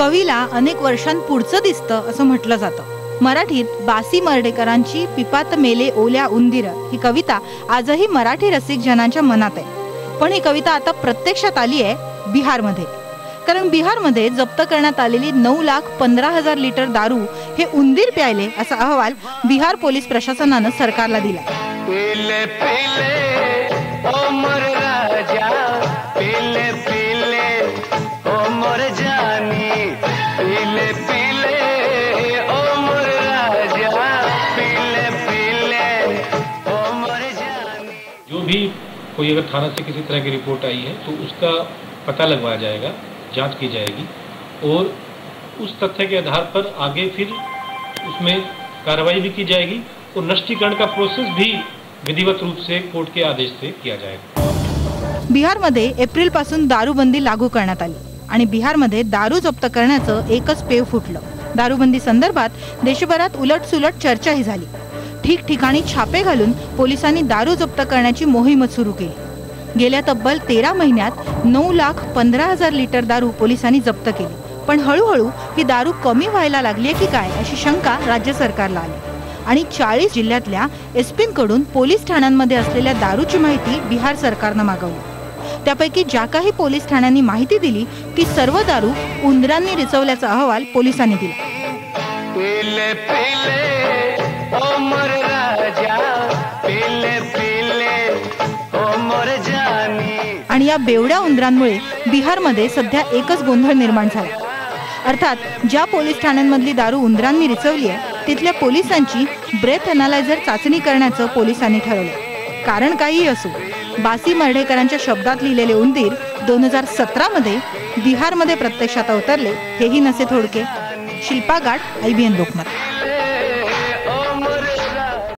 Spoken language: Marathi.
कवीला अनेक वर्षांपुढचं दिसतं असं म्हटलं जातं. मराठीत बासी मर्डेकरांची पिपात मेले ओल्या उंदीर ही कविता आजही मराठी रसिक जनांच्या मनात आहे. पण ही कविता आता प्रत्यक्षात आली आहे बिहारमध्ये. कारण बिहारमध्ये जप्त करण्यात आलेली नऊ लाख पंधरा हजार लिटर दारू हे उंदीर प्यायले असा अहवाल बिहार पोलीस प्रशासनानं सरकारला दिला. पीले पीले. जो भी कोई अगर थाना से किसी तरह की रिपोर्ट आई है तो उसका पता लगवाया जाएगा जांच की जाएगी और उस तथ्य के आधार पर आगे फिर उसमें कार्रवाई भी की जाएगी और नष्टीकरण का प्रोसेस भी विधिवत रूप से कोर्ट के आदेश से किया जाएगा। बिहारमध्ये एप्रिलपासून दारूबंदी लागू करण्यात आली आणि बिहारमध्ये दारू जप्त करण्याचं एकच पेव फुटलं. दारूबंदी संदर्भात देशभरात उलटसुलट चर्चाही झाली. ठिकठिकाणी छापे घालून पोलिसांनी दारू जप्त करण्याची मोहीमच सुरू केली. गेल्या तब्बल तेरा महिन्यात नऊ लाख पंधरा हजार लिटर दारू पोलिसांनी जप्त केली. पण हळूहळू ही दारू कमी व्हायला लागली की काय अशी शंका राज्य सरकारला आली. आणि चाळीस जिल्ह्यातल्या एसपींकडून पोलीस ठाण्यांमध्ये असलेल्या दारूची माहिती बिहार सरकारनं मागवली. त्यापैकी ज्या काही पोलीस ठाण्यांनी माहिती दिली ती सर्व दारू उंदरांनी रिचवल्याचा अहवाल पोलिसांनी दिला. या बेवड्या उंदरांमुळे बिहारमध्ये सध्या एकच गोंधळ निर्माण झाला. अर्थात ज्या पोलीस ठाण्यांमधली दारू उंदरांनी रिचवली आहे तिथल्या पोलिसांची ब्रेथ अनालायझर चाचणी करण्याचं पोलिसांनी ठरवलं. कारण काहीही असो बासी मर्ढेकरांच्या शब्दात लिहिलेले उंदीर दोन हजार सतरामध्ये बिहारमध्ये प्रत्यक्षात अवतरले हेही नसे थोडके. शिल्पा गाड आयबीएन लोकमत.